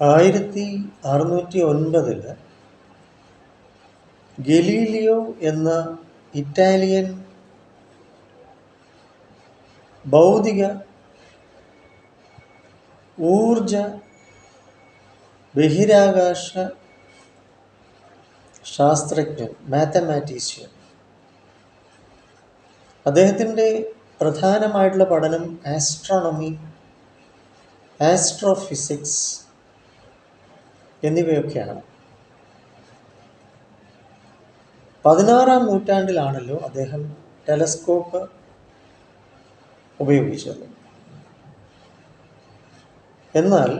ആയിരത്തി അറുന്നൂറ്റി ഒൻപതിൽ ഗലീലിയോ എന്ന ഇറ്റാലിയൻ ഭൗതിക ഊർജ ബഹിരാകാശ ശാസ്ത്രജ്ഞൻ മാത്തമാറ്റീഷ്യൻ. അദ്ദേഹത്തിന്റെ പ്രധാനമായിട്ടുള്ള പഠനം ആസ്ട്രോണമി ആസ്ട്രോഫിസിക്സ് എന്നിവയൊക്കെയാണ്. പതിനാറാം നൂറ്റാണ്ടിലാണല്ലോ അദ്ദേഹം ടെലസ്കോപ്പ് ഉപയോഗിച്ചത്. എന്നാൽ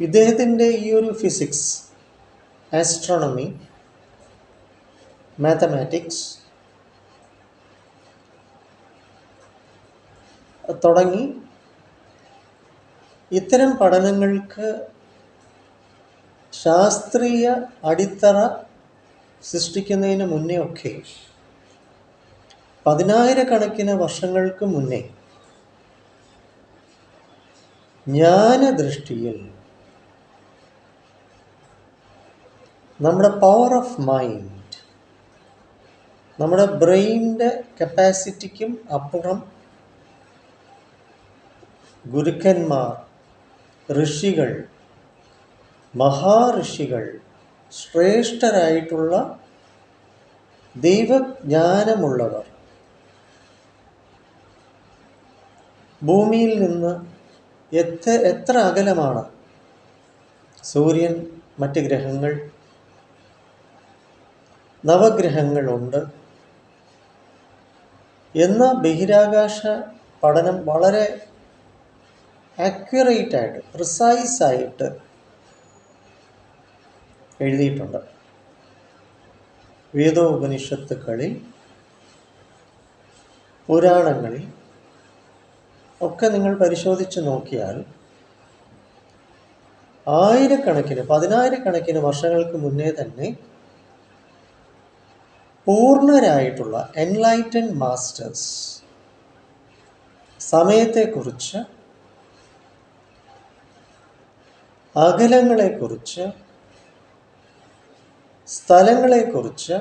ഇദ്ദേഹത്തിന്റെ ഈ ഒരു ഫിസിക്സ് ആസ്ട്രോണമി മാത്തമാറ്റിക്സ് തുടങ്ങി ഇത്തരം പഠനങ്ങൾക്ക് ശാസ്ത്രീയ അടിത്തറ സൃഷ്ടിക്കുന്നതിന് മുന്നേ ഒക്കെ പതിനായിരക്കണക്കിന് വർഷങ്ങൾക്ക് മുന്നേ ജ്ഞാനദൃഷ്ടിയിൽ നമ്മുടെ പവർ ഓഫ് മൈൻഡ് നമ്മുടെ ബ്രെയിനിന്റെ കപ്പാസിറ്റിക്കും അപ്പുറം ഗുരുക്കന്മാർ ഋഷികൾ മഹാഋഷികൾ ശ്രേഷ്ഠരായിട്ടുള്ള ദൈവജ്ഞാനമുള്ളവർ. ഭൂമിയിൽ നിന്ന് എത്ര എത്ര അകലമാണ്? സൂര്യൻ മറ്റ് ഗ്രഹങ്ങൾ നവഗ്രഹങ്ങളുണ്ട്. എന്ന ബഹിരാകാശ പഠനം വളരെ ആക്യുറേറ്റ് ആയിട്ട് പ്രിസൈസ് ആയിട്ട് എഴുതിയിട്ടുണ്ട്. വേദോപനിഷത്തുക്കളിൽ പുരാണങ്ങളിൽ ഒക്കെ നിങ്ങൾ പരിശോധിച്ച് നോക്കിയാൽ ആയിരക്കണക്കിന് പതിനായിരക്കണക്കിന് വർഷങ്ങൾക്ക് മുന്നേ തന്നെ പൂർണരായിട്ടുള്ള എൻലൈറ്റൻ മാസ്റ്റേഴ്സ് സമയത്തെക്കുറിച്ച് അകലങ്ങളെക്കുറിച്ച് സ്ഥലങ്ങളെക്കുറിച്ച്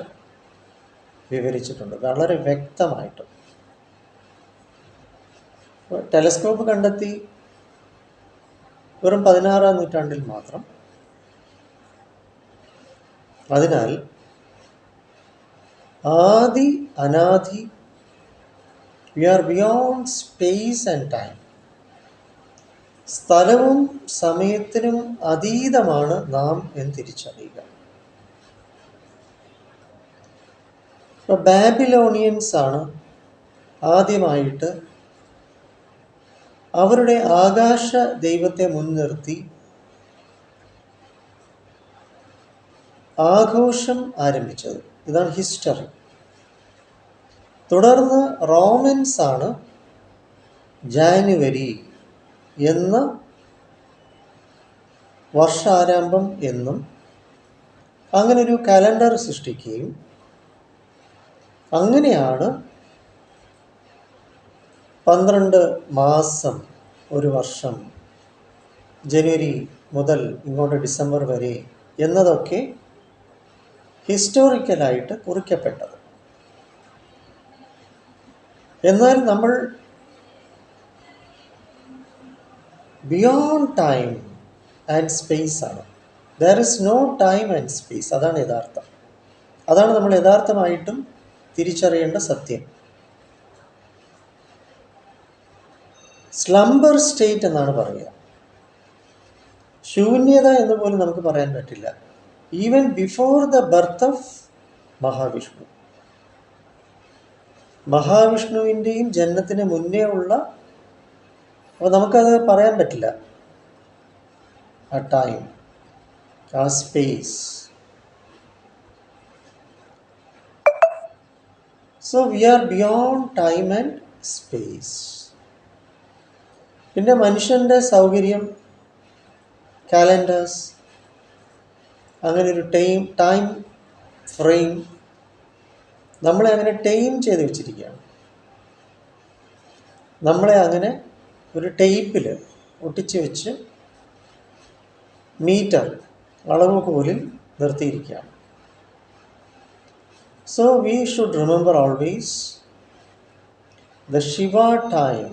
വിവരിച്ചിട്ടുണ്ട്. വളരെ വ്യക്തമായിട്ട്. ടെലസ്കോപ്പ് കണ്ടെത്തി വെറും പതിനാറാം നൂറ്റാണ്ടിൽ മാത്രം. അതിനാൽ ആദി അനാദി we are beyond space and time സ്ഥലവും സമയത്തിനും അതീതമാണ് നാം എന്ന് തിരിച്ചറിയുക ബാബിലോണിയൻസ് ആണ് ആദ്യമായിട്ട് അവരുടെ ആകാശ ദൈവത്തെ മുൻനിർത്തി ആഘോഷം ആരംഭിച്ചത്. ഇതാണ് ഹിസ്റ്ററി. തുടർന്ന് റോമൻസ് ആണ് ജാനുവരി എന്ന വർഷാരംഭം എന്നും അങ്ങനെ ഒരു കലണ്ടർ സൃഷ്ടിക്കുകയും അങ്ങനെയാണ് പന്ത്രണ്ട് മാസം ഒരു വർഷം ജനുവരി മുതൽ ഇങ്ങോട്ട് ഡിസംബർ വരെ എന്നതൊക്കെ ഹിസ്റ്റോറിക്കലായിട്ട് കുറിക്കപ്പെട്ടത്. എന്നാൽ നമ്മൾ ബിയോണ്ട് ടൈം ആൻഡ് സ്പേസ് ആണ്. There is no time and space അതാണ് യഥാർത്ഥം. അതാണ് നമ്മൾ യഥാർത്ഥമായിട്ടും തിരിച്ചറിയേണ്ട സത്യം. സ്ലംബർ സ്റ്റേറ്റ് എന്നാണ് പറയുക. ശൂന്യത എന്ന് പോലും നമുക്ക് പറയാൻ പറ്റില്ല. Even before the birth of Mahavishnu. മഹാവിഷ്ണുവിന്റെയും ജന്മത്തിന് മുന്നേ ഉള്ള അപ്പോൾ നമുക്കത് പറയാൻ പറ്റില്ല. ആ ടൈം ആ space so we are beyond time and space പിന്നെ മനുഷ്യന്റെ സൗകര്യം കാലണ്ടേഴ്സ് അങ്ങനെ ഒരു ടൈം ടൈം ഫ്രെയിം നമ്മളെ അങ്ങനെ ടൈം ചെയ്ത് വെച്ചിരിക്കുകയാണ്. നമ്മളെ അങ്ങനെ ഒരു ടേപ്പിൽ ഒട്ടിച്ച് വെച്ച് മീറ്റർ അളവ് കോലിൽ നിർത്തിയിരിക്കുകയാണ്. So we should remember always the Shiva time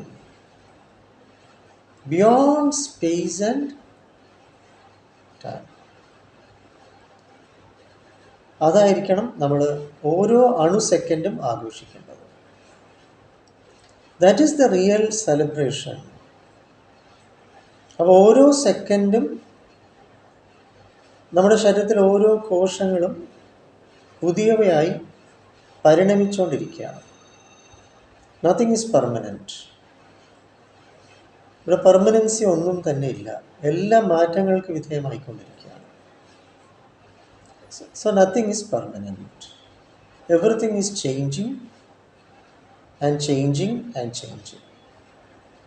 beyond space and time അതായിരിക്കണം നമ്മൾ ഓരോ അണു സെക്കൻഡും ആഘോഷിക്കേണ്ടത്. That is the real celebration അപ്പോൾ ഓരോ സെക്കൻഡും നമ്മുടെ ശരീരത്തിൽ ഓരോ കോശങ്ങളും പുതിയവയായി പരിണമിച്ചുകൊണ്ടിരിക്കുകയാണ് നത്തിങ് ഈസ് പെർമനന്റ് ഇവിടെ പെർമനൻസി ഒന്നും തന്നെ ഇല്ല. എല്ലാ മാറ്റങ്ങൾക്ക് വിധേയമായിക്കൊണ്ടിരിക്കുകയാണ്. So nothing is permanent everything is changing and changing and changing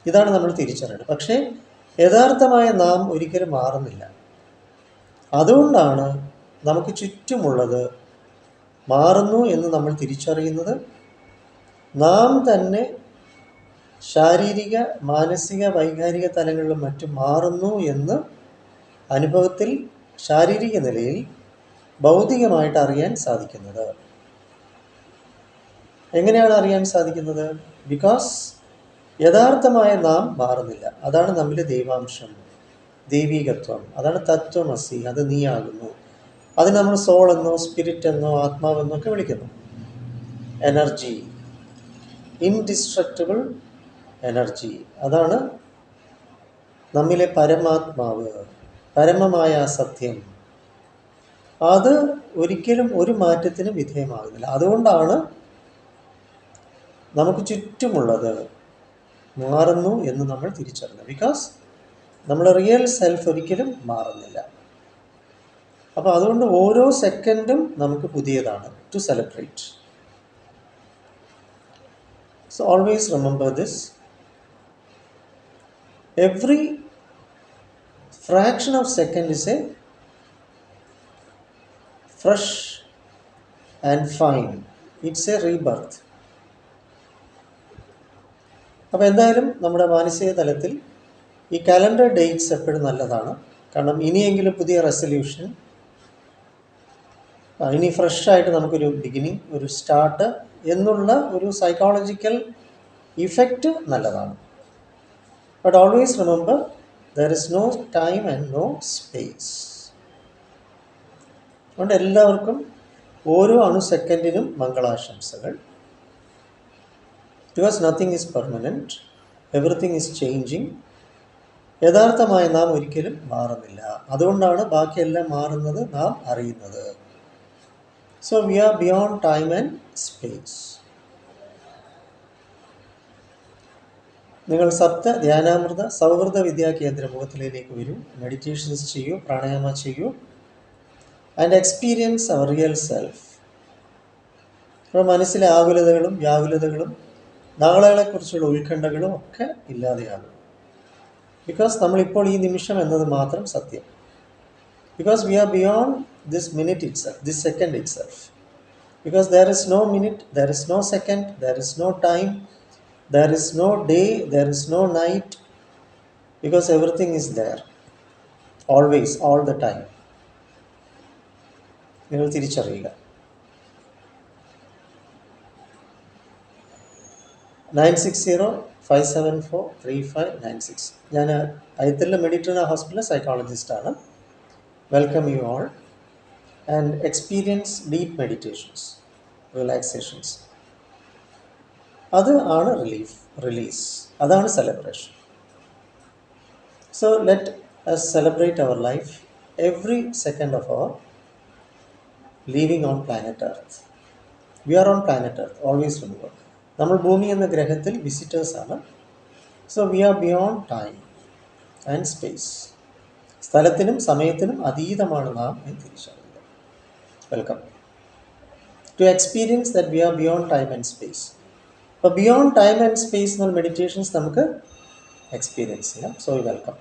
ഇതാണ് നമ്മൾ തിരിച്ചറിയേണ്ടത്. പക്ഷേ യഥാർത്ഥമായ നാം ഒരിക്കലും മാറുന്നില്ല. അതുകൊണ്ടാണ് നമുക്ക് ചുറ്റുമുള്ളത് മാറുന്നു എന്ന് നമ്മൾ തിരിച്ചറിയുന്നത്. നാം തന്നെ ശാരീരിക മാനസിക വൈകാരിക തലങ്ങളിലും മറ്റും മാറുന്നു എന്ന് അനുഭവത്തിൽ ശാരീരിക നിലയിൽ ഭൗതികമായിട്ട് അറിയാൻ സാധിക്കുന്നത്. എങ്ങനെയാണ് അറിയാൻ സാധിക്കുന്നത്? ബിക്കോസ് യഥാർത്ഥമായ നാം മാറുന്നില്ല. അതാണ് നമ്മിലെ ദൈവാംശം. ദൈവീകത്വം. അതാണ് തത്വമസി. അത് നീയാകുന്നു. അത് നമ്മൾ സോൾ എന്നോ സ്പിരിറ്റ് എന്നോ ആത്മാവെന്നോ ഒക്കെ വിളിക്കുന്നു. എനർജി ഇൻഡിസ്ട്രക്റ്റബിൾ എനർജി അതാണ് നമ്മിലെ പരമാത്മാവ്. പരമമായ സത്യം. അത് ഒരിക്കലും ഒരു മാറ്റത്തിനും വിധേയമാകുന്നില്ല. അതുകൊണ്ടാണ് നമുക്ക് ചുറ്റുമുള്ളത് മാറുന്നു എന്ന് നമ്മൾ തിരിച്ചറിഞ്ഞു. ബിക്കോസ് നമ്മൾ റിയൽ സെൽഫ് ഒരിക്കലും മാറുന്നില്ല. അപ്പോൾ അതുകൊണ്ട് ഓരോ സെക്കൻഡും നമുക്ക് പുതിയതാണ് to celebrate so always remember this every fraction of second is a fresh and fine it's a rebirth. അപ്പോൾ എന്തായാലും നമ്മുടെ മാനസിക തലത്തിൽ ഈ കലണ്ടർ ഡേറ്റ്സ് എപ്പോഴും നല്ലതാണ്. കാരണം ഇനിയെങ്കിലും പുതിയ റെസൊല്യൂഷൻ ഇനി ഫ്രഷ് ആയിട്ട് നമുക്കൊരു ബിഗിനിങ് ഒരു സ്റ്റാർട്ട് എന്നുള്ള ഒരു സൈക്കോളജിക്കൽ ഇഫക്റ്റ് നല്ലതാണ്. But always remember there is no time and no space അതുകൊണ്ട് എല്ലാവർക്കും ഓരോ അണു സെക്കൻഡിനും മംഗളാശംസകൾ. Because nothing is permanent everything is changing യഥാർത്ഥമായ നാം ഒരിക്കലും മാറുന്നില്ല. അതുകൊണ്ടാണ് ബാക്കിയെല്ലാം മാറുന്നത് നാം അറിയുന്നത്. So we are beyond time and space നിങ്ങൾ സപ്ത ധ്യാനാമൃത സൗഹൃദ വിദ്യാ കേന്ദ്ര മുഖത്തിലേക്ക് വരൂ. മെഡിറ്റേഷൻസ് ചെയ്യൂ പ്രാണായാമ ചെയ്യൂ. And experience our real self മനസ്സിലെ ആകുലതകളും വ്യാകുലതകളും നാളെകളെക്കുറിച്ചുള്ള ഉത്കണ്ഠകളും ഒക്കെ ഇല്ലാതെയാകും ബിക്കോസ് നമ്മളിപ്പോൾ ഈ നിമിഷം എന്നത് മാത്രം സത്യം. Because we are beyond this minute itself this second itself because there is no minute there is no second there is no time there is no day there is no night because everything is there. Always all the time നിങ്ങൾ തിരിച്ചറിയുക. Nine six zero five seven four three five nine six. ഞാൻ അയത്തിലെ Mediterranean ഹോസ്പിറ്റലിലെ സൈക്കോളജിസ്റ്റാണ് welcome you all and experience deep meditations relaxations അത് ആണ് relief release അതാണ് celebration so let us celebrate our life every second of our living on planet Earth we are on planet Earth always remember നമ്മൾ ഭൂമി എന്ന ഗ്രഹത്തിൽ വിസിറ്റേഴ്സാണ് so we are beyond time and space സ്ഥലത്തിനും സമയത്തിനും അതീതമാണ് നാം എന്ന് തിരിച്ചറിയുക. Welcome to experience that we are beyond time and space അപ്പോൾ ബിയോണ്ട് ടൈം ആൻഡ് സ്പേസ് എന്നുള്ള മെഡിറ്റേഷൻസ് നമുക്ക് എക്സ്പീരിയൻസ് ചെയ്യാം. So welcome